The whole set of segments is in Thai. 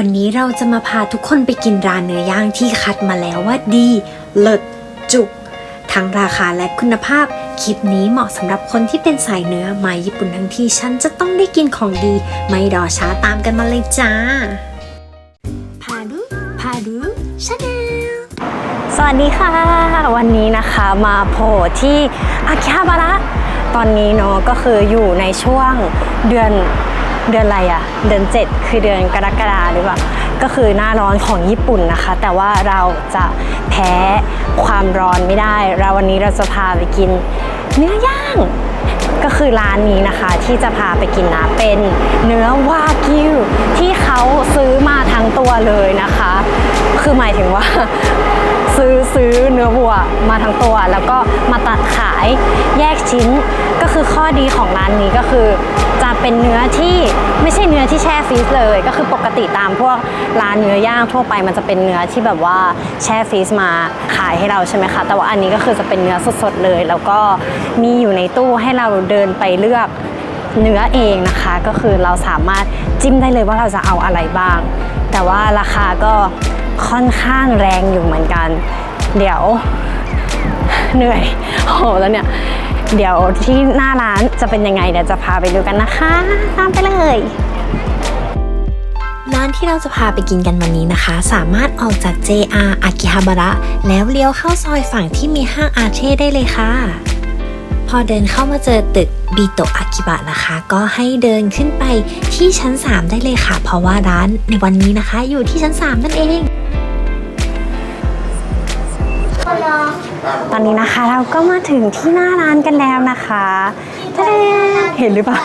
วันนี้เราจะมาพาทุกคนไปกินร้านเนื้อย่างที่คัดมาแล้วว่าดี เลิศจุก ทั้งราคาและคุณภาพ คลิปนี้เหมาะสำหรับคนที่เป็นสายเนื้อมาญี่ปุ่นทั้งทีฉันจะต้องได้กินของดี ไม่รอช้าตามกันมาเลยจ้า พาดู พาดูชาแนลสวัสดีค่ะ วันนี้นะคะมาโผล่ที่อากิฮาบาระ ตอนนี้เนาะก็คืออยู่ในช่วงเดือน เดือนอะไรอะเดือน 7 คือเดือนกรกฎาหรือเปล่าก็คือหน้าร้อนของญี่ปุ่นนะคะ แต่ว่าเราจะแพ้ความร้อนไม่ได้ เราวันนี้เราจะพาไปกินเนื้อย่างก็คือร้านนี้นะคะที่จะพาไปกินนะเป็นเนื้อวากิวที่เขาซื้อมาทั้งตัวเลยนะคะ คือหมายถึงว่า ซื้อซื้อเนื้อวัวมาทั้งตัว แล้วก็มาตัดขายแยกชิ้นก็คือข้อดีของร้านนี้ก็คือ จะเป็นเนื้อที่ไม่ใช่เนื้อที่แช่ฟรีซเลย ก็คือปกติตามพวกร้านเนื้อย่างทั่วไปมันจะเป็นเนื้อที่แบบว่าแช่ฟรีซมาขายให้เราใช่ไหมคะแต่ว่าอันนี้ก็คือจะเป็นเนื้อสดๆเลย แล้วก็มีอยู่ในตู้ให้เราเดินไปเลือกเนื้อเองนะคะ ก็คือเราสามารถจิ้มได้เลยว่าเราจะเอาอะไรบ้าง แต่ว่าราคาก็ ค่อนข้างแรงอยู่เหมือนกัน เดี๋ยวเหนื่อยโหแล้วเนี่ย เดี๋ยวที่หน้าร้านจะเป็นยังไงเดี๋ยวจะพาไปดูกันนะคะ ตามไปเลยร้านที่เราจะพาไปกินกันวันนี้นะคะ สามารถออกจาก JR อากิฮาบาระ แล้วเลี้ยวเข้าซอยฝั่งที่มีห้างอาเช่ได้เลยค่ะ พอเดินเข้ามาเจอตึกบีโตะอากิบะนะคะ ก็ให้เดินขึ้นไปที่ชั้น 3 ได้เลยค่ะ เพราะว่าร้านในวันนี้นะคะ อยู่ที่ชั้น 3 นั่นเอง อนนี้นะคะ เราก็มาถึงที่หน้าร้านกันแล้วนะคะทะเดเห็นหรือเปล่า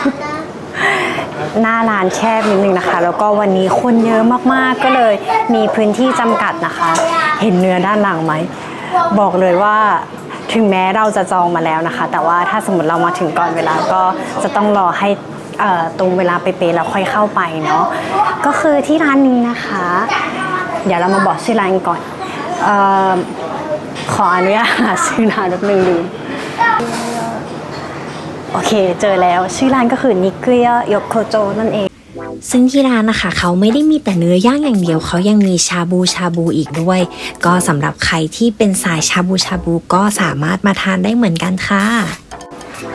หน้าร้านแคบนิดนึงนะคะ แล้วก็วันนี้คนเยอะมากๆก็เลยมีพื้นที่จำกัดนะคะ เห็นเนื้อด้านหลังไหม บอกเลยว่าถึงแม้เราจะจองมาแล้วนะคะ แต่ว่าถ้าสมมติเรามาถึงก่อนเวลาก็จะต้องรอให้ตรงเวลาเป๊ะๆแล้วค่อยเข้าไปเนาะก็คือที่ร้านนี้นะคะ เดี๋ยวเรามาบอกชื่อร้านก่อน ขออนุญาตหาชื่อร้านแป๊บนึงดูโอเค เจอแล้วชื่อร้านก็คือนิเกลียโยโคโจนั่นเอง ซึ่งที่ร้านนะคะ เขาไม่ได้มีแต่เนื้อย่างอย่างเดียว เขายังมีชาบูชาบูอีกด้วย ก็สำหรับใครที่เป็นสายชาบูชาบูก็สามารถมาทานได้เหมือนกันค่ะ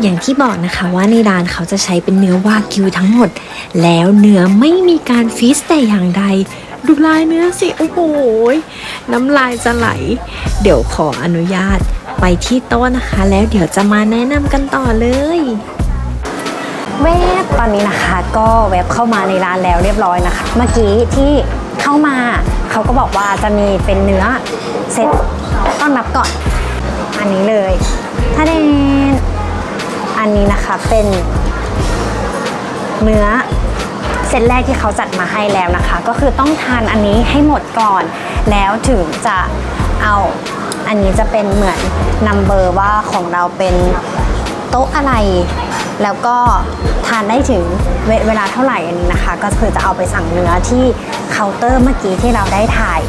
อย่างที่บอกนะคะว่าในร้านเขาจะใช้เป็นเนื้อวากิวทั้งหมด แล้วเนื้อไม่มีการฟีสแต่อย่างใด ดูลายเนื้อสิ โอ้โหน้ำลายจะไหล เดี๋ยวขออนุญาตไปที่โต๊ะนะคะ แล้วเดี๋ยวจะมาแนะนำกันต่อเลยเว็บตอนนี้นะคะก็เว็บเข้ามาในร้านแล้วเรียบร้อยนะคะ เมื่อกี้ที่เข้ามาเขาก็บอกว่าจะมีเป็นเนื้อเซตต้อนรับก่อนอันนี้เลยถ้าเดนอันนี้นะคะเป็นเนื้อ เซตแรกที่เขาจัดมาให้แล้วนะคะ ก็คือต้องทานอันนี้ให้หมดก่อน แล้วถึงจะเอาอันนี้จะเป็นเหมือนนัมเบอร์ว่าของเราเป็นโต๊ะอะไร แล้วก็ทานได้ถึงเวเวลาเท่าไหร่อันนี้นะคะ ก็คือจะเอาไปสั่งเนื้อที่เคาน์เตอร์เมื่อกี้ที่เราได้ถ่าย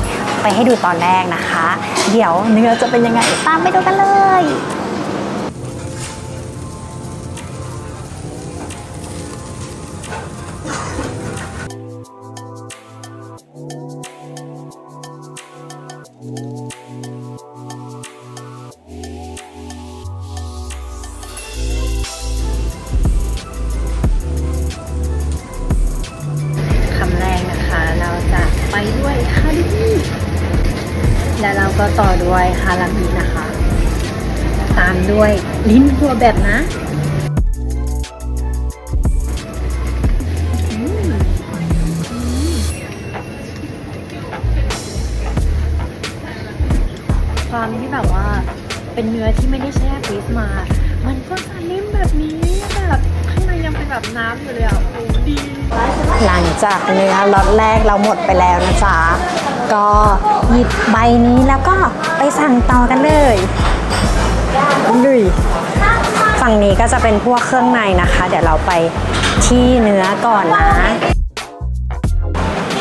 ไปให้ดูตอนแรกนะคะ เดี๋ยวเนื้อจะเป็นยังไงตามไปดูกันเลย เป็นเนื้อที่ไม่ได้แช่ฟรีซมา มันก็จะนิ่มแบบนี้แบบข้างในยังเป็นแบบน้ำอยู่เลยอะโอ้ดีหลังจากเนื้อล็อตแรกเราหมดไปแล้วนะจ๊ะก็หยิบใบนี้แล้วก็ไปสั่งต่อกันเลยดุยฝั่งนี้ก็จะเป็นพวกเครื่องในนะคะ เดี๋ยวเราไปที่เนื้อก่อนนะ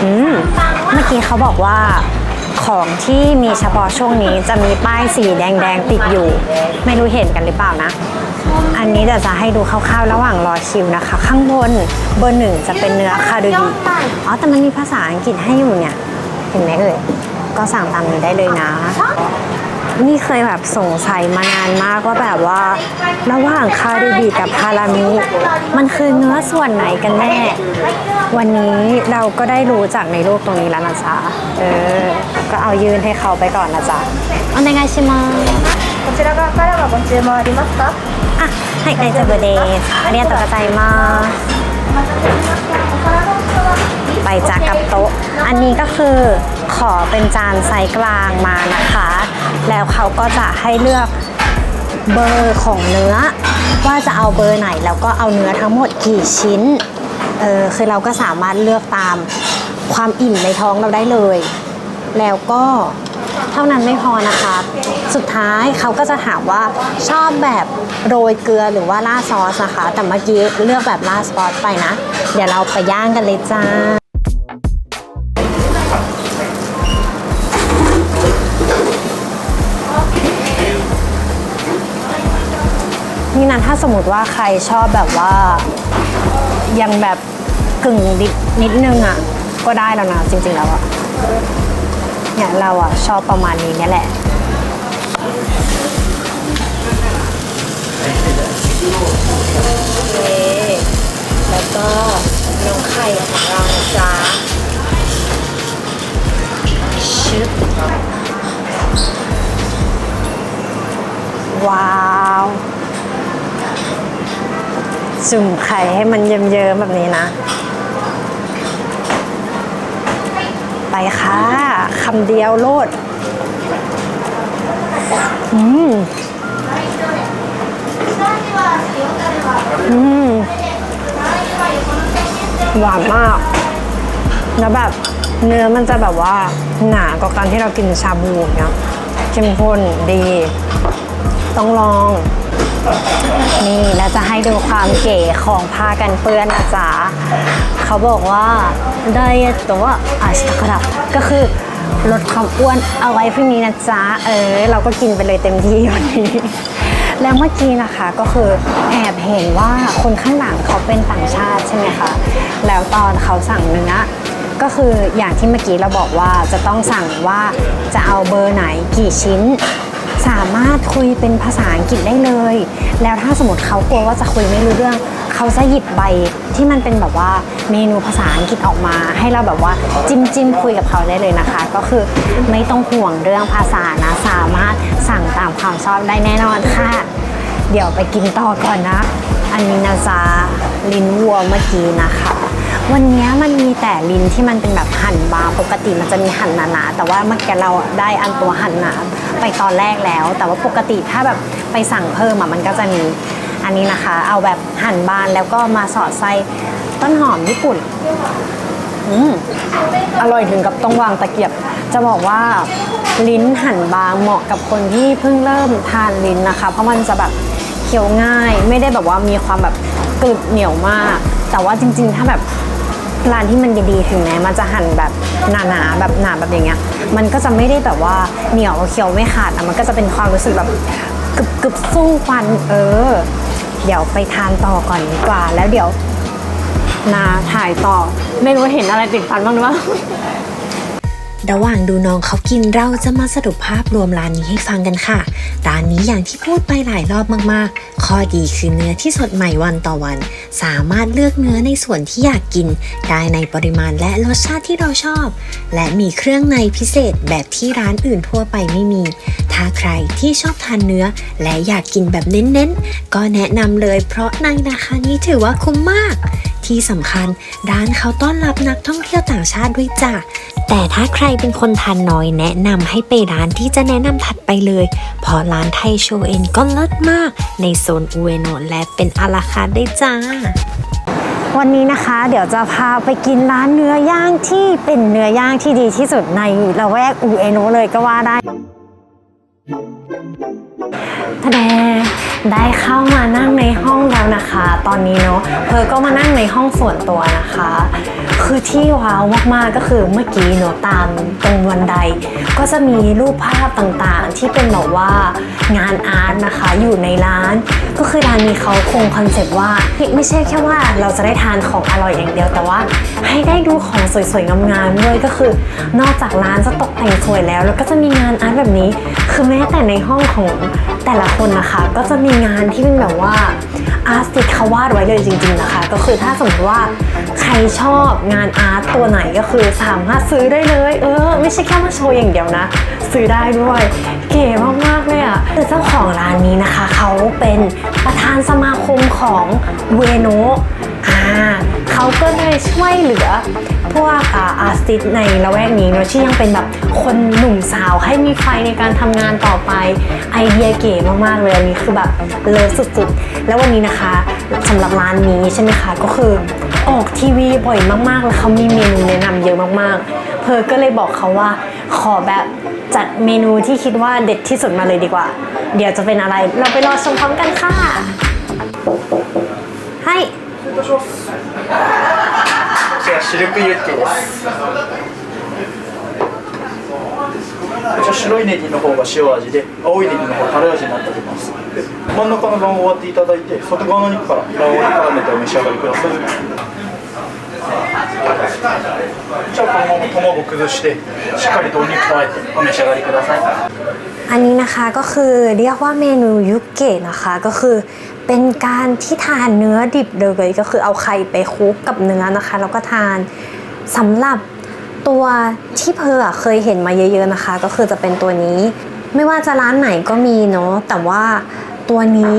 อืม เมื่อกี้เขาบอกว่า ขของที่มีเฉพาะช่วงนี้จะมีป้ายสีแดงๆติดอยู่ ไม่รู้เห็นกันหรือเปล่านะ อันนี้เดี๋ยวจะให้ดูคร่าวๆระหว่างรอคิวนะคะ ข้างบนเบอร์หนึ่งจะเป็นเนื้อคาดูดีอ๋อแต่มันมีภาษาอังกฤษให้อยู่เนี่ย เห็นไหมเอ่ยก็สั่งตามนี้ได้เลยนะนี่เคยแบบสงสัยมานานมากว่าแบบว่า ระหว่างคาดูดีกับฮารามิ มันคือเนื้อส่วนไหนกันแน่ วันนี้เราก็ได้รู้จากในรูปตรงนี้แล้วนะจ๊ะ เออ ก็เอายืนให้เขาไปก่อนนะจ๊ะお願いしますこちら側からはご注文ありますかあ、はい、大丈夫です。ありがとうございます。ไปจากกับโต๊ะ อันนี้ก็คือขอเป็นจานไซส์กลางมานะคะ แล้วเขาก็จะให้เลือกเบอร์ของเนื้อ ว่าจะเอาเบอร์ไหน แล้วก็เอาเนื้อทั้งหมดกี่ชิ้น เออคือเราก็สามารถเลือกตามความอิ่มในท้องเราได้เลย แล้วก็เท่านั้นไม่พอนะคะ สุดท้ายเขาก็จะถามว่าชอบแบบโรยเกลือหรือว่าราดซอสนะคะ แต่เมื่อกี้เลือกแบบราดซอสไปนะ เดี๋ยวเราไปย่างกันเลยจ้านี่นะถ้าสมมติว่าใครชอบแบบว่า ยังแบบกึ่งดิบนิดนึงอะ ก็ได้แล้วนะจริงๆแล้วอะเนี่ยเราอะชอบประมาณนี้เนี่ยแหละแล้วก็น้องไข่ของเราจ้าชึบว้าวจุ่ม ข่ให้มันเยิ้มๆแบบนี้นะ ไปค่ะคำเดียวโลด อืม อืม หวานมาก แล้วแบบเนื้อมันจะแบบว่าหนากว่าการที่เรากินชาบูอย่างเงี้ยเข้มข้นดี ต้องลอง นี่แล้วจะให้ดูความเก๋ของผ้ากันเปื้อนนะจ๊ะเขาบอกว่าไดเอตตัวอาชิตะกระก็คือลดความอ้วนเอาไว้พรุ่งนี้นะจ๊ะ เออ เราก็กินไปเลยเต็มที่วันนี้ แล้วเมื่อกี้นะคะก็คือแอบเห็นว่าคนข้างหลังเขาเป็นต่างชาติใช่ไหมคะ แล้วตอนเขาสั่งเนื้อก็คืออย่างที่เมื่อกี้เราบอกว่าจะต้องสั่งว่าจะเอาเบอร์ไหนกี่ชิ้น สามารถคุยเป็นภาษาอังกฤษได้เลย แล้วถ้าสมมติเขากลัวว่าจะคุยไม่รู้เรื่อง เขาจะหยิบใบที่มันเป็นแบบว่าเมนูภาษาอังกฤษออกมา ให้เราแบบว่าจิ้มจิ้มคุยกับเขาได้เลยนะคะ ก็คือไม่ต้องห่วงเรื่องภาษานะสามารถสั่งตามความชอบได้แน่นอนค่ะ เดี๋ยวไปกินต่อก่อนนะ อันนี้นะจ๊ะลิ้นวัวเมื่อกี้นะคะวันนี้มันมีแต่ลิ้นที่มันเป็นแบบหั่นบางปกติมันจะมีหั่นหนาๆแต่ว่าเมื่อกี้เราได้อันตัวหั่นหนา ไปตอนแรกแล้ว แต่ว่าปกติถ้าแบบไปสั่งเพิ่มอะมันก็จะมีอันนี้นะคะ เอาแบบหั่นบานแล้วก็มาสอดไส้ต้นหอมญี่ปุ่นอืมอร่อยถึงกับต้องวางตะเกียบ จะบอกว่าลิ้นหั่นบางเหมาะกับคนที่เพิ่งเริ่มทานลิ้นนะคะ เพราะมันจะแบบเคี้ยวง่าย ไม่ได้แบบว่ามีความแบบกรึบเหนียวมาก แต่ว่าจริง ๆ ถ้าแบบ ร้านที่มันดีๆถึงแม้มันจะหั่นแบบหนาๆแบบหนาแบบอย่างเงี้ย มันก็จะไม่ได้แบบว่าเหนียวเคี้ยวไม่ขาดอะมันก็จะเป็นความรู้สึกแบบกรึบกรึบสู้ฟันเออ เดี๋ยวไปทานต่อก่อนดีกว่า แล้วเดี๋ยวนาถ่ายต่อ ไม่รู้เห็นอะไรติดฟันบ้างหรือเปล่า ระหว่างดูน้องเขากินเราจะมาสรุปภาพรวมร้านนี้ให้ฟังกันค่ะ ร้านนี้อย่างที่พูดไปหลายรอบมากๆ ข้อดีคือเนื้อที่สดใหม่วันต่อวัน สามารถเลือกเนื้อในส่วนที่อยากกิน ได้ในปริมาณและรสชาติที่เราชอบ และมีเครื่องในพิเศษแบบที่ร้านอื่นทั่วไปไม่มี ถ้าใครที่ชอบทานเนื้อ และอยากกินแบบเน้นๆ ก็แนะนำเลยเพราะในราคานี้ถือว่าคุ้มมาก ที่สำคัญร้านเขาต้อนรับนักท่องเที่ยวต่างชาติด้วยจ้ะแต่ถ้าใครเป็นคนทานน้อยแนะนำให้ไปร้านที่จะแนะนำถัดไปเลย เพราะร้านไทยโชเอ็นก็เลิศมาก ในโซนอุเอโนะและเป็นอาราคาร์ได้จ้าวันนี้นะคะเดี๋ยวจะพาไปกินร้านเนื้อย่างที่เป็นเนื้อย่างที่ดีที่สุดในละแวกอูเอโนเลยก็ว่าได้ทะแด ได้เข้ามานั่งในห้องแล้วนะคะ ตอนนี้เนาะเพอก็มานั่งในห้องส่วนตัวนะคะ คือที่ว้าวมากๆก็คือเมื่อกี้เนาะตามตรงบันได ก็จะมีรูปภาพต่างๆ ที่เป็นแบบว่างานอาร์ตนะคะอยู่ในร้าน ก็คือร้านนี้เขาคงคอนเซปต์ว่าไม่ใช่แค่ว่าเราจะได้ทานของอร่อยอย่างเดียวแต่ว่าให้ได้ดูของสวยๆงามๆด้วยก็คือ นอกจากร้านจะตกแต่งสวยแล้ว แล้วก็จะมีงานอาร์ตแบบนี้ คือแม้แต่ในห้องของ แต่ละคนนะคะก็จะมีงานที่เป็นแบบว่าอาร์ติเขาวาดไว้เลยจริง ๆนะคะ ก็คือถ้าสมมติว่าใครชอบงานอาร์ตตัวไหนก็คือสามารถซื้อได้เลย เออ ไม่ใช่แค่มาโชว์อย่างเดียวนะ ซื้อได้ด้วย เก๋มากๆเลยอะ่ะคือเจ้าของร้านนี้นะคะ เขาเป็นประธานสมาคมของเวโนอ่า เขาก็เลยช่วยเหลือ พวกอาอาร์ติสในละแวกนี้เนอะที่ยังเป็นแบบคนหนุ่มสาวให้มีไฟในการทำงานต่อไปไอเดียเก๋มากๆเลยอันนี้คือแบบเลิศสุดๆ แล้ววันนี้นะคะสำหรับร้านนี้ใช่ไหมคะก็คือออกทีวีบ่อยมากๆ แล้วเขามีเมนูแนะนำเยอะมากๆ เพอก็เลยบอกเขาว่าขอแบบจัดเมนูที่คิดว่าเด็ดที่สุดมาเลยดีกว่า เดี๋ยวจะเป็นอะไร เราไปรอชมพร้อมกันค่ะให้ ちらシルクユッケです。こちら白いネギの方が塩味で青いネギの方がタレ味になっております。真ん中の卵黄を割っていただいて外側の肉から卵黄に絡めてお召し上がりください。卵を崩してしっかりとお肉とあえてお召し上がりください อันนี้นะคะก็คือเรียกว่าเมนูยุเกะนะคะก็คือเป็นการที่ทานเนื้อดิบเลยก็คือเอาไข่ไปคลุกกับเนื้อนะคะ แล้วก็ทานสำหรับตัวที่เพออะเคยเห็นมาเยอะๆนะคะ ก็คือจะเป็นตัวนี้ ไม่ว่าจะร้านไหนก็มีเนาะแต่ว่าตัวนี้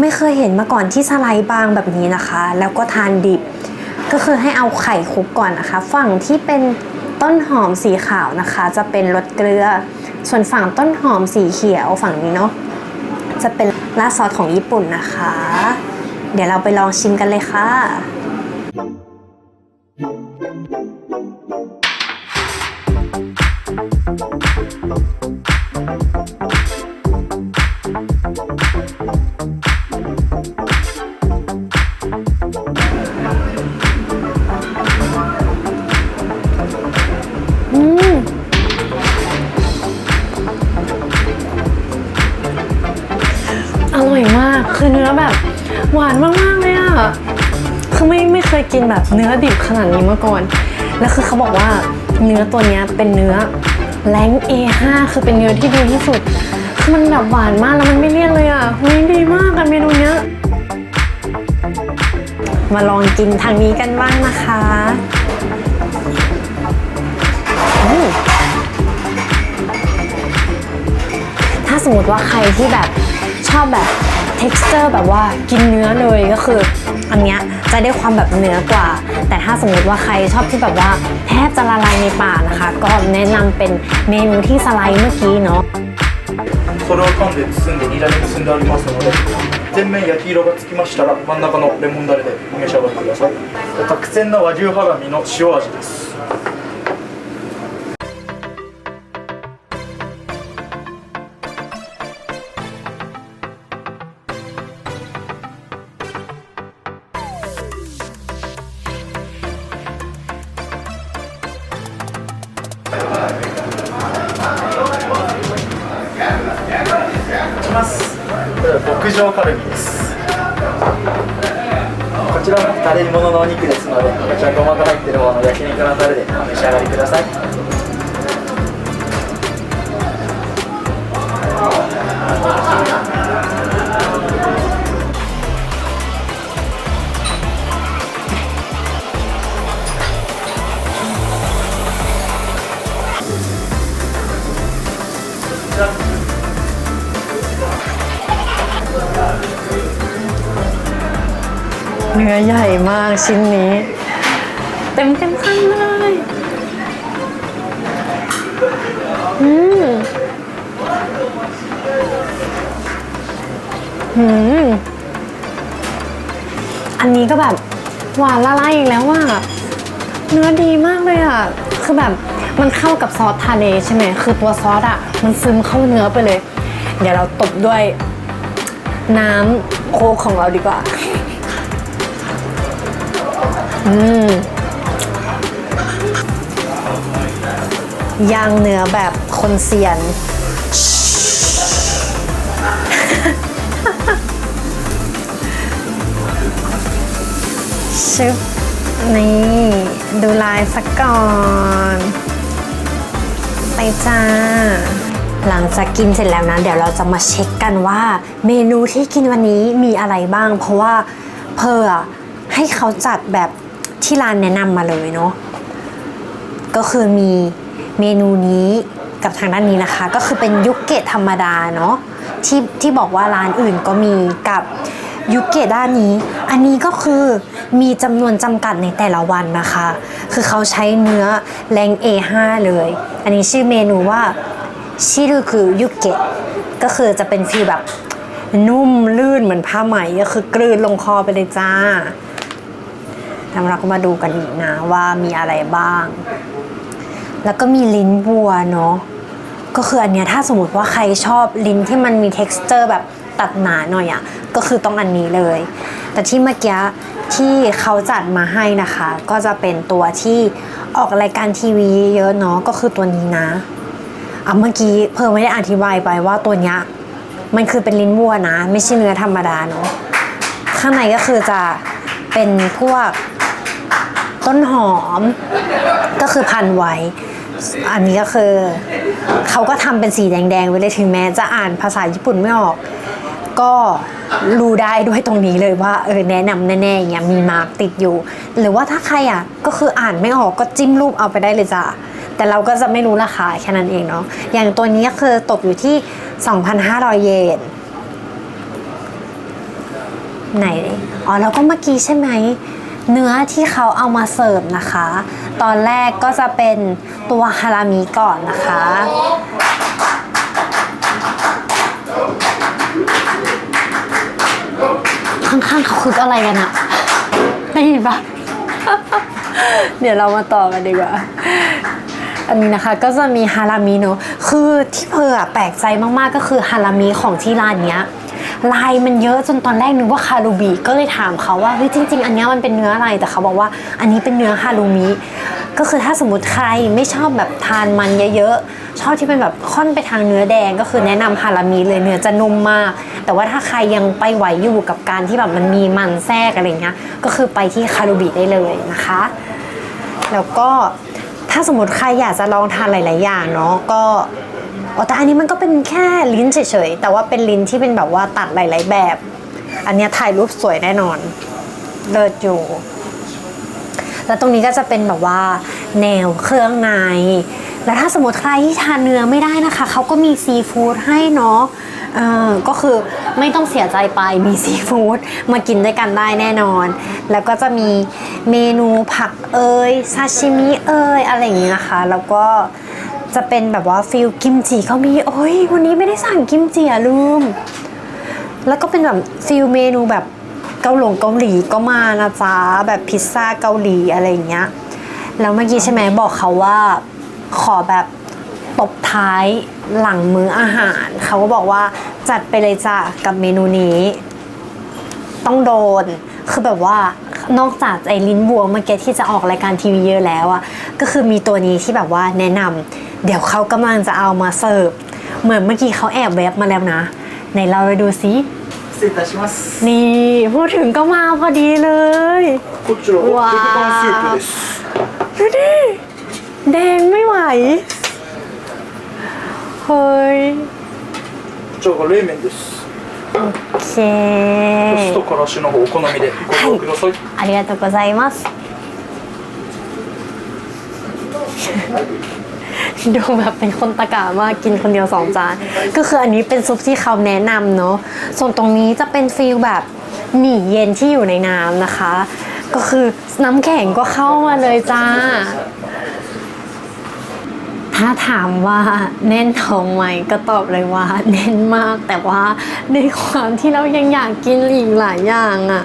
ไม่เคยเห็นมาก่อนที่สไลด์บางแบบนี้นะคะ แล้วก็ทานดิบ ก็คือให้เอาไข่คลุกก่อนนะคะ ฝั่งที่เป็น ต้นหอมสีขาวนะคะ จะเป็นรสเกลือ ส่วนฝั่งต้นหอมสีเขียวฝั่งนี้เนาะจะเป็นราซอสของญี่ปุ่นนะคะ เดี๋ยวเราไปลองชิมกันเลยค่ะ กินแบบเนื้อดิบขนาดนี้มาก่อน แล้วคือเขาบอกว่าเนื้อตัวนี้เป็นเนื้อแรง A5 คือเป็นเนื้อที่ดีที่สุด คือมันแบบหวานมากแล้วมันไม่เลี่ยนเลยอะเฮ้ยดีมากกันเมนูเนี้ย มาลองกินทางนี้กันบ้างนะคะถ้าสมมติว่าใครที่แบบชอบแบบ texture แบบว่ากินเนื้อเลยก็คืออันเนี้ย จะได้ความแบบเนื้อกว่า แต่ถ้าสมมติว่าใครชอบที่แบบว่าแทบจะละลายในปากนะคะ ก็แนะนำเป็นเมนูที่สไลด์เมื่อกี้เนาะ それをパンで包んでニラで包んでありますので全面焼き色がつきましたら真ん中のレモンダレでお召し上がりください特選の和牛ハラミの塩味です これは牧場カルビです。こちらもタレ煮物のお肉ですのでこちらごまが入ってる方の焼肉のタレでお召し上がりください。こちら เนื้อใหญ่มากชิ้นนี้ เต็มเต็มคำเลยอืมอืมอันนี้ก็แบบ หวานละลายอีกแล้วว่า เนื้อดีมากเลยอะ คือแบบมันเข้ากับซอสทะเลใช่ไหม คือตัวซอสอะ มันซึมเข้าเนื้อไปเลย เดี๋ยวเราตบด้วยน้ำโคกของเราดีกว่า อืมย่างเนื้อแบบคนเซียน ชึบ นี่ ดูลายสักก่อน ไปจ้า หลังจากกินเสร็จแล้วนะ เดี๋ยวเราจะมาเช็คกันว่า เมนูที่กินวันนี้มีอะไรบ้าง เพราะว่าเพออให้เขาจัดแบบ ที่ร้านแนะนำมาเลยเนาะก็คือมีเมนูนี้กับทางด้านนี้นะคะ ก็คือเป็นยุกเกะธรรมดาเนาะที่ที่บอกว่าร้านอื่นก็มีกับยุกเกะด้านนี้ อันนี้ก็คือมีจำนวนจำกัดในแต่ละวันนะคะ คือเขาใช้เนื้อแรง A5 เลย อันนี้ชื่อเมนูว่าชิรุคือยุเกะก็คือจะเป็นฟีลแบบนุ่มลื่นเหมือนผ้าไหมก็คือกลืนลงคอไปเลยจ้า แล้วเราก็มาดูกันอีกนะว่ามีอะไรบ้าง แล้วก็มีลิ้นวัวเนาะก็คืออันเนี้ยถ้าสมมติว่าใครชอบลิ้นที่มันมี t e x t อร์แบบตัดหนาหน่อยอะ่ะก็คือต้องอันนี้เลย แต่ที่เมื่อกี้ที่เขาจัดมาให้นะคะ ก็จะเป็นตัวที่ออกรายการทีวีเยอะเนาะก็คือตัวนี้นะอะเมื่อกี้เพิ่มไม่ได้อธิบายไปว่าตัวเนี้ยมันคือเป็นลิ้นวัวนะ ไม่ใช่เนื้อธรรมดาเนาะข้างในก็คือจะเป็นพวก ต้นหอม ก็คือพันไว้ อันนี้ก็คือเขาก็ทำเป็นสีแดงๆไว้เลยถึงแม้จะอ่านภาษาญี่ปุ่นไม่ออก ก็รู้ได้ด้วยตรงนี้เลยว่าเออแนะนำแน่ๆอย่างเงี้ยมีมาร์กติดอยู่ หรือว่าถ้าใครอะก็คืออ่านไม่ออกก็จิ้มรูปเอาไปได้เลยจ้ะแต่เราก็จะไม่รู้ราคาแค่นั้นเองเนาะอย่างตัวนี้ก็คือตกอยู่ที่ 2,500 เยนไหน อ๋อ แล้วก็เมื่อกี้ใช่ไหม เนื้อที่เขาเอามาเสิร์ฟนะคะ ตอนแรกก็จะเป็นตัวฮารามิก่อนนะคะ ข้างๆเขาคืออะไรกันอะได้ยินปะเดี๋ยวเรามาต่อกันดีกว่า อันนี้นะคะก็จะมีฮารามิเนอะคือที่เพออะแปลกใจมากๆก็คือฮารามิของที่ร้านเนี้ย ลายมันเยอะจนตอนแรกนึกว่าคารูบิก็เลยถามเขาว่าเฮ้ยจริง ๆ อันนี้มันเป็นเนื้ออะไรแต่เขาบอกว่าอันนี้เป็นเนื้อฮารูมิก็คือถ้าสมมติใครไม่ชอบแบบทานมันเยอะๆชอบที่เป็นแบบค่อนไปทางเนื้อแดงก็คือแนะนำฮารามิเลยเนื้อจะนุ่มมาก แต่ว่าถ้าใครยังไปไหวอยู่กับการที่แบบมันมีมันแทรกอะไรเงี้ยก็คือไปที่คารูบิได้เลยนะคะ แล้วก็ถ้าสมมติใครอยากจะลองทานหลาย ๆ อย่างเนาะก็ อ๋อแต่อันนี้มันก็เป็นแค่ลิ้นเฉยๆ แต่ว่าเป็นลิ้นที่เป็นแบบว่าตัดหลาย ๆ แบบ อันนี้ถ่ายรูปสวยแน่นอน เลิศอยู่ แล้วตรงนี้ก็จะเป็นแบบว่า แนวเครื่องใน แล้วถ้าสมมติใครที่ทานเนื้อไม่ได้นะคะ เขาก็มีซีฟู้ดให้เนาะเออก็คือไม่ต้องเสียใจไปมีซีฟู้ดมากินด้วยกันได้แน่นอน แล้วก็จะมีเมนูผักเอยซาชิมิเอยอะไรอย่างนี้นะคะ แล้วก็ จะเป็นแบบว่าฟิลกิมจิเขามีโอ้ยวันนี้ไม่ได้สั่งกิมจิอะลืม แล้วก็เป็นแบบฟิลเมนูแบบเกาหลงเกาหลีก็มานะจ๊ะแบบพิซซ่าเกาหลีอะไรอย่างเงี้ยแล้วเมื่อกี้ใช่ไหมบอกเขาว่าขอแบบตบท้ายหลังมื้ออาหาร เขาก็บอกว่าจัดไปเลยจ้ะกับเมนูนี้ ต้องโดนคือแบบว่านอกจากไอ้ลิ้นบัวเมื่อกี้ที่จะออกรายการทีวีเยอะแล้วอะก็คือมีตัวนี้ที่แบบว่าแนะนำ เดี๋ยวเขากำลังจะเอามาเสิร์ฟ เหมือนเมื่อกี้เขาแอบแวบมาแล้วนะไหนเราไปดูซิ 失礼いたします นี่พูดถึงก็มาพอดีเลย こちらわーはペペパンスープです ดูดิ แดงไม่ไหว เฮ้ย こちらが冷麺です โอเค 酢とからしの方お好みでご利用ください、ありがとうございます ดูแบบเป็นคนตะกะมากกินคนเดียวสองจาน ก็คืออันนี้เป็นซุปที่เขาแนะนำเนาะส่วนตรงนี้จะเป็นฟิลแบบหมี่เย็นที่อยู่ในน้ำนะคะ ก็คือน้ำแข็งก็เข้ามาเลยจ้า ถ้าถามว่าแน่นท้องไหมก็ตอบเลยว่าแน่นมากแต่ว่าในความที่เรายังอยากกินอีกหลายอย่างอะ่ะ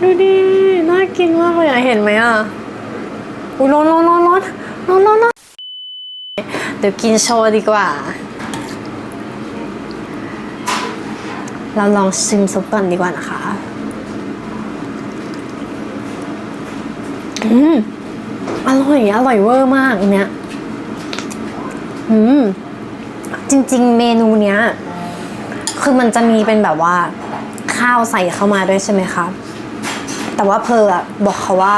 ดูดิน่ากินมากเลยอะเห็นไหมอะ่ะอุ้ยร้อนร้อนร้อนร้อนร้อนร้อน เดี๋ยวกินโชว์ดีกว่า เราลองชิมซุปก่อนดีกว่านะคะ อืม อร่อย อร่อยเวอร์มากอันเนี้ย อืม จริง ๆ เมนูเนี้ย คือมันจะมีเป็นแบบว่า ข้าวใส่เข้ามาด้วยใช่ไหมคะ แต่ว่าเพออบอกเขาว่า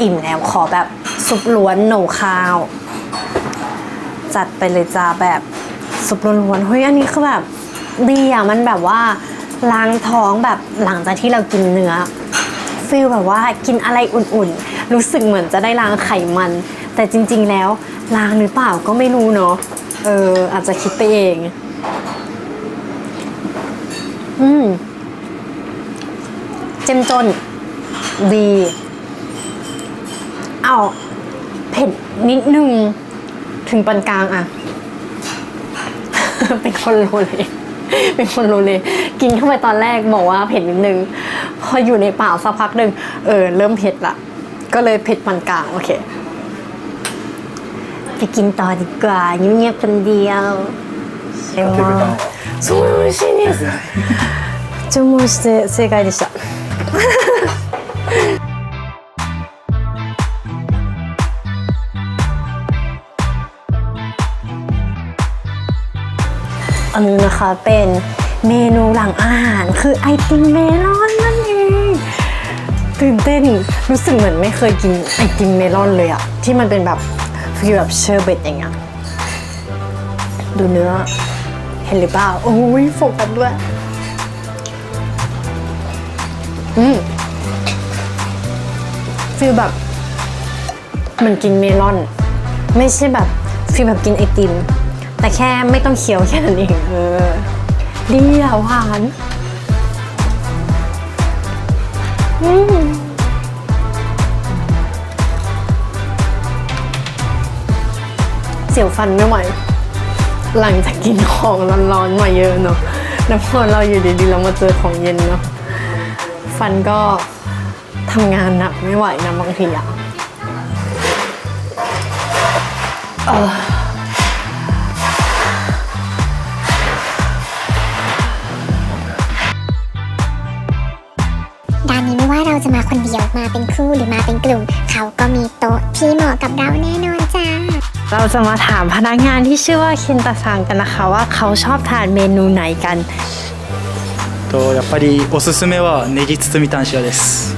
อิ่มแล้วขอแบบซุปล้วนโหนข้าว จัดไปเลยจ้าแบบซุปล้วนๆเฮ้ยอันนี้คือแบบดีอะมันแบบว่าล้างท้องแบบหลังจากที่เรากินเนื้อฟีลแบบว่ากินอะไรอุ่นๆ รู้สึกเหมือนจะได้ล้างไขมัน แต่จริงๆแล้วล้างหรือเปล่าก็ไม่รู้เนาะเอออาจจะคิดไปเอง อืมเจ้มจนดี เอาเผ็ดนิดนึง ถึงปานกลางอะ เป็นคนโลเล เป็นคนโลเล กินเข้าไปตอนแรกบอกว่าเผ็ดนิดนึง พออยู่ในปากสักพักหนึ่งเออ เริ่มเผ็ดละ ก็เลยเผ็ดปานกลาง โอเค ไปกินต่อดีกว่าเงียบๆคนเดียวเร็วมากすごい美味しいです注文して正解でした อันนี้นะคะเป็นเมนูหลังอาหารคือไอติมเมลอนนั่นเองตื่นเต้นรู้สึกเหมือนไม่เคยกินไอติมเมลอนเลยอะที่มันเป็นแบบฟีลแบบเชอร์เบตอย่างเงี้ยดูเนื้อเห็นหรือเปล่าโอ้ยโฟกัสด้วยอืมฟีลแบบเหมือนกินเมลอน ไม่ใช่แบบฟีลแบบกินไอติม แต่แค่ไม่ต้องเคี้ยวแค่นั้นเองเออดีอะหวาน อืมเสียวฟันไม่ไหวหลังจากกินของร้อนๆมาเยอะเนาะแล้วพอเราอยู่ดีๆเรามาเจอของเย็นเนาะฟันก็ทำงานหนักไม่ไหวนะบางทีอะเออ เราจะมาคนเดียวมาเป็นคู่หรือมาเป็นกลุ่ม เขาก็มีโต๊ะที่เหมาะกับเราแน่นอนจ้า เราจะมาถามพนักงานที่ชื่อว่าคินตาซังกันนะคะ ว่าเขาชอบทานเมนูไหนกัน とやっぱりおすすめはネギ包みタン塩です